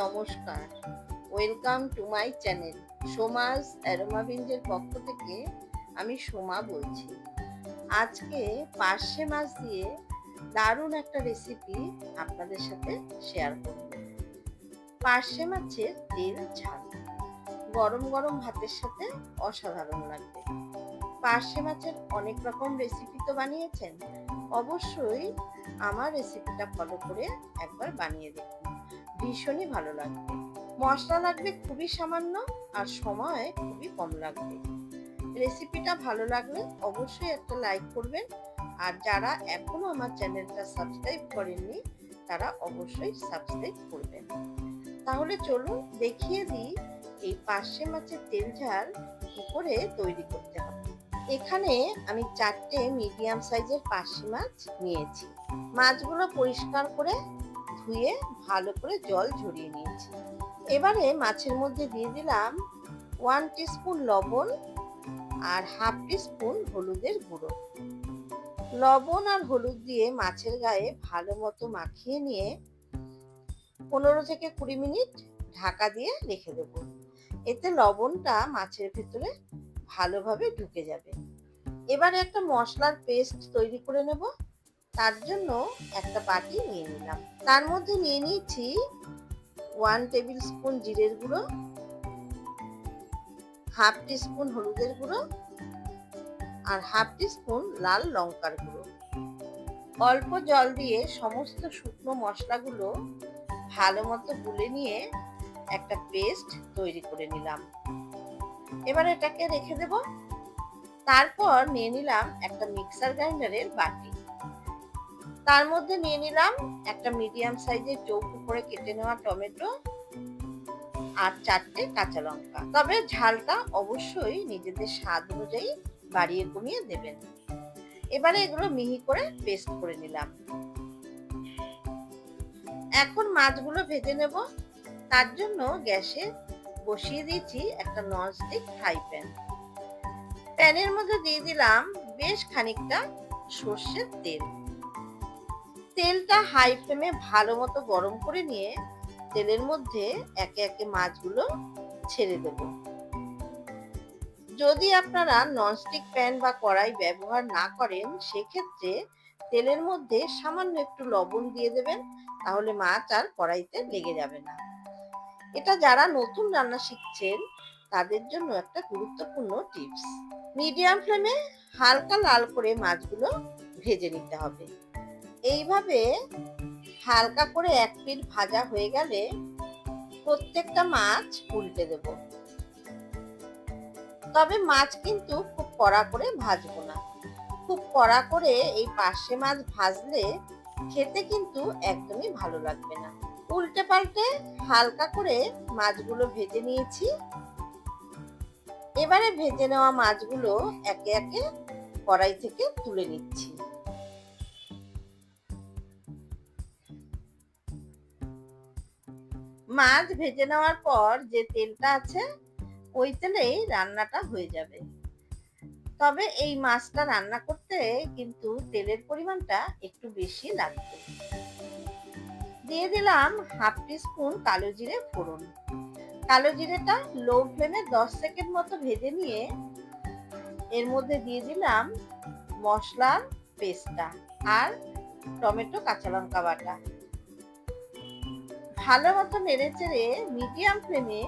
নমস্কার। Welcome to my channel সোমাস অ্যারোমাবিঞ্জের পক্ষ থেকে আমি সোমা বলছি। আজকে পার্শে মাছ দিয়ে দারুণ একটা রেসিপি আপনাদের সাথে শেয়ার করব। পার্শে মাছের তেল ঝাল, গরম গরম ভাতের সাথে অসাধারণ লাগবে। পার্শে মাছের অনেক রকম রেসিপি তো বানিয়েছেন, অবশ্যই আমার রেসিপিটা ফলো করে একবার বানিয়ে দেখুন। ভীষণই ভালো লাগবে। মশলা লাগবে খুবই সামান্য আর সময় খুবই কম লাগবে। রেসিপিটা ভালো লাগলে অবশ্যই একটা লাইক করবেন। আর যারা এখনও আমার চ্যানেলটা সাবস্ক্রাইব করেননি, তারা অবশ্যই সাবস্ক্রাইব করবেন। তাহলে চলুন দেখিয়ে দিই এই পার্শে মাছের তেল ঝাল কি করে তৈরি করতে হবে এখানে আমি চারটে মিডিয়াম সাইজের পার্শে মাছ নিয়েছি। মাছগুলো পরিষ্কার করে ধুয়ে ভালো করে জল ঝরিয়ে নিয়েছি। এবারে মাছের মধ্যে দিয়ে দিলাম ওয়ান টিস্পুন লবণ আর হাফ টিস্পুন হলুদের গুঁড়ো। লবণ আর হলুদ দিয়ে মাছের গায়ে ভালো মতো মাখিয়ে নিয়ে পনেরো থেকে কুড়ি মিনিট ঢাকা দিয়ে রেখে দেব। এতে লবণটা মাছের ভেতরে ভালোভাবে ঢুকে যাবে। এবারে একটা মশলার পেস্ট তৈরি করে নেব। তার জন্য একটা বাটি নিয়ে নিলাম। তার মধ্যে নিয়ে নিয়েছি ওয়ান টেবিল স্পুন জিরের গুঁড়ো হাফ টিস্পুন হলুদের গুঁড়ো আর হাফ টিস্পুন লাল লঙ্কার গুঁড়ো। অল্প জল দিয়ে সমস্ত শুকনো মশলাগুলো ভালো মতো গুলে নিয়ে একটা পেস্ট তৈরি করে নিলাম। এবার এটাকে রেখে দেব। তারপর নিয়ে নিলাম একটা মিক্সার গ্রাইন্ডারের বাটি। তার মধ্যে নিয়ে নিলাম একটা মিডিয়াম সাইজের চৌকো করে কেটে নেওয়া টমেটো আর চারটে কাঁচা লঙ্কা। তবে ঝালটা অবশ্যই নিজেদের স্বাদ অনুযায়ী বাড়িয়ে কমিয়ে দেবেন। এবারে এগুলো মিহি করে পেস্ট করে নিলাম। এখন মাছগুলো ভেজে নেব। তার জন্য গ্যাসে বসিয়ে দিয়েছি একটা ননস্টিক ফ্রাই প্যান। প্যানের মধ্যে দিয়ে দিলাম বেশ খানিকটা সর্ষের তেল। তেলটা হাই ফ্লেমে ভালো মতো গরম করে নিয়ে তেলের মধ্যে একে একে মাছগুলো ছেড়ে দেব। যদি আপনারা ননস্টিক প্যান বা কড়াই ব্যবহার না করেন, সেক্ষেত্রে তেলের মধ্যে সামান্য একটু লবণ দিয়ে দেবেন, তাহলে মাছ আর কড়াইতে লেগে যাবে না। এটা যারা নতুন রান্না শিখছেন, তাদের জন্য একটা গুরুত্বপূর্ণ টিপস মিডিয়াম ফ্লেমে হালকা লাল করে মাছগুলো ভেজে নিতে হবে। এইভাবে হালকা করে এক পিঠ ভাজা হয়ে গেলে প্রত্যেকটা মাছ উল্টে দেব। তবে মাছ কিন্তু খুব কড়া করে ভাজবো না। খুব কড়া করে এই পার্শে মাছ ভাজলে খেতে কিন্তু একদমই ভালো লাগবে না। উল্টে পাল্টে হালকা করে মাছগুলো ভেজে নিয়েছি। এবারে ভেজে নেওয়া মাছগুলো একে একে কড়াই থেকে তুলে নিচ্ছি। মাছ ভেজে নেওয়ার পর যে তেলটা আছে, ওই তেলেই রান্নাটা হয়ে যাবে। তবে এই মাছটা রান্না করতে কিন্তু তেলের পরিমাণটা একটু বেশি লাগবে। দিয়ে দিলাম হাফ স্পুন কালো জিরে ফোড়ন। কালো জিরেটা লো ফ্লেমে দশ সেকেন্ড মতো ভেজে নিয়ে এর মধ্যে দিয়ে দিলাম মশলার পেস্টটা আর টমেটো কাঁচা লঙ্কা বাটা। ভালো মতো নেড়ে চেড়ে মিডিয়াম ফ্লেমে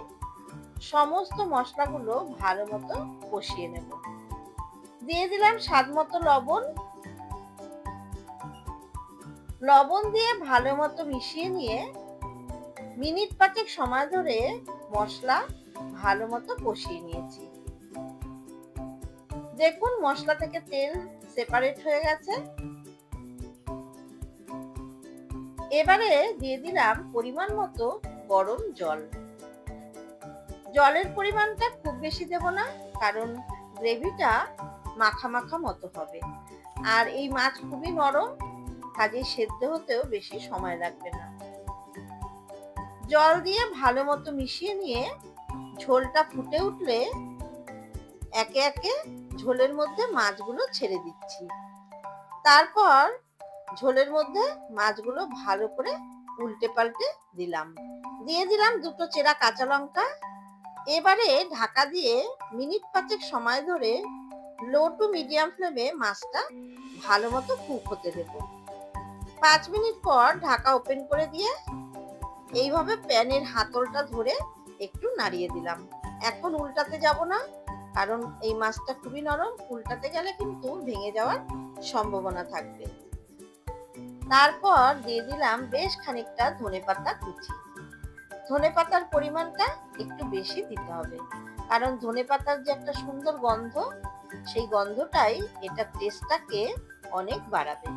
সমস্ত মশলাগুলো ভালো মতো কষিয়ে নেব। দিয়ে দিলাম স্বাদ মতো লবণ। লবণ দিয়ে ভালো মতো মিশিয়ে নিয়ে মিনিট পাঁচেক সময় ধরে মশলা ভালো মতো কষিয়ে নিয়েছি। দেখুন মশলা থেকে তেল সেপারেট হয়ে গেছে। এবারে দিয়ে দিলাম পরিমাণ মতো গরম জল। জলের পরিমাণটা খুব বেশি দেব না, কারণ গ্রেভিটা মাখা মাখা মতো হবে। আর এই মাছ খুবই নরম, কাজে সেদ্ধ হতেও বেশি সময় লাগবে না। জল দিয়ে ভালো মতো মিশিয়ে নিয়ে ঝোলটা ফুটে উঠলে একে একে ঝোলের মধ্যে মাছগুলো ছেড়ে দিচ্ছি। তারপর ঝোলের মধ্যে মাছগুলো ভালো করে উল্টে পাল্টে দিলাম। দিয়ে দিলাম দুটো চেরা কাঁচা লঙ্কা। এবারে ঢাকা দিয়ে মিনিট পাঁচেক সময় ধরে লো টু মিডিয়াম ফ্লেমে মাছটা ভালো মতো কুক হতে দেব। পাঁচ মিনিট পর ঢাকা ওপেন করে দিয়ে এইভাবে প্যানের হাতলটা ধরে একটু নাড়িয়ে দিলাম। এখন উল্টাতে যাব না, কারণ এই মাছটা খুবই নরম, উল্টাতে গেলে কিন্তু ভেঙে যাওয়ার সম্ভাবনা থাকবে। তারপর দিয়ে দিলাম বেশ খানিকটা ধনেপাতা কুচি। ধনেপাতার পরিমাণটা একটু বেশি দিতে হবে। কারণ ধনেপাতার যে একটা সুন্দর গন্ধ, সেই গন্ধটাই এটা টেস্টটাকে অনেক বাড়াবে।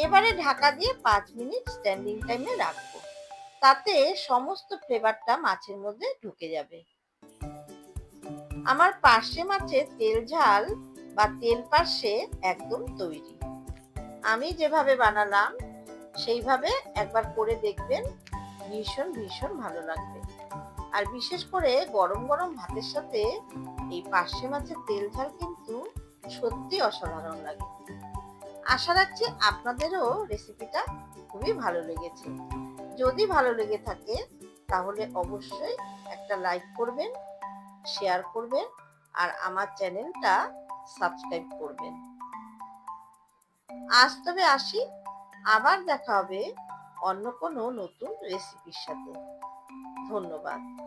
এবারে ঢাকা দিয়ে পাঁচ মিনিট স্ট্যান্ডিং টাইমে রাখব। তাতে সমস্ত ফ্লেভারটা মাছের মধ্যে ঢুকে যাবে। আমার পার্শে মাছের তেল ঝাল বা তেল পার্শে একদম তৈরি। আমি যেভাবে বানালাম, সেইভাবে একবার করে দেখবেন ভীষণ ভীষণ ভালো লাগবে। আর বিশেষ করে গরম গরম ভাতের সাথে এই পার্শে মাছের তেল ঝাল কিন্তু সত্যি অসাধারণ লাগে। আশা রাখছি আপনাদেরও রেসিপিটা খুবই ভালো লেগেছে। যদি ভালো লেগে থাকে, তাহলে অবশ্যই একটা লাইক করবেন শেয়ার করবেন, আর আমার চ্যানেলটা সাবস্ক্রাইব করবেন। আজ তবে আসি। আবার দেখা হবে অন্য কোনো নতুন রেসিপির সাথে। ধন্যবাদ।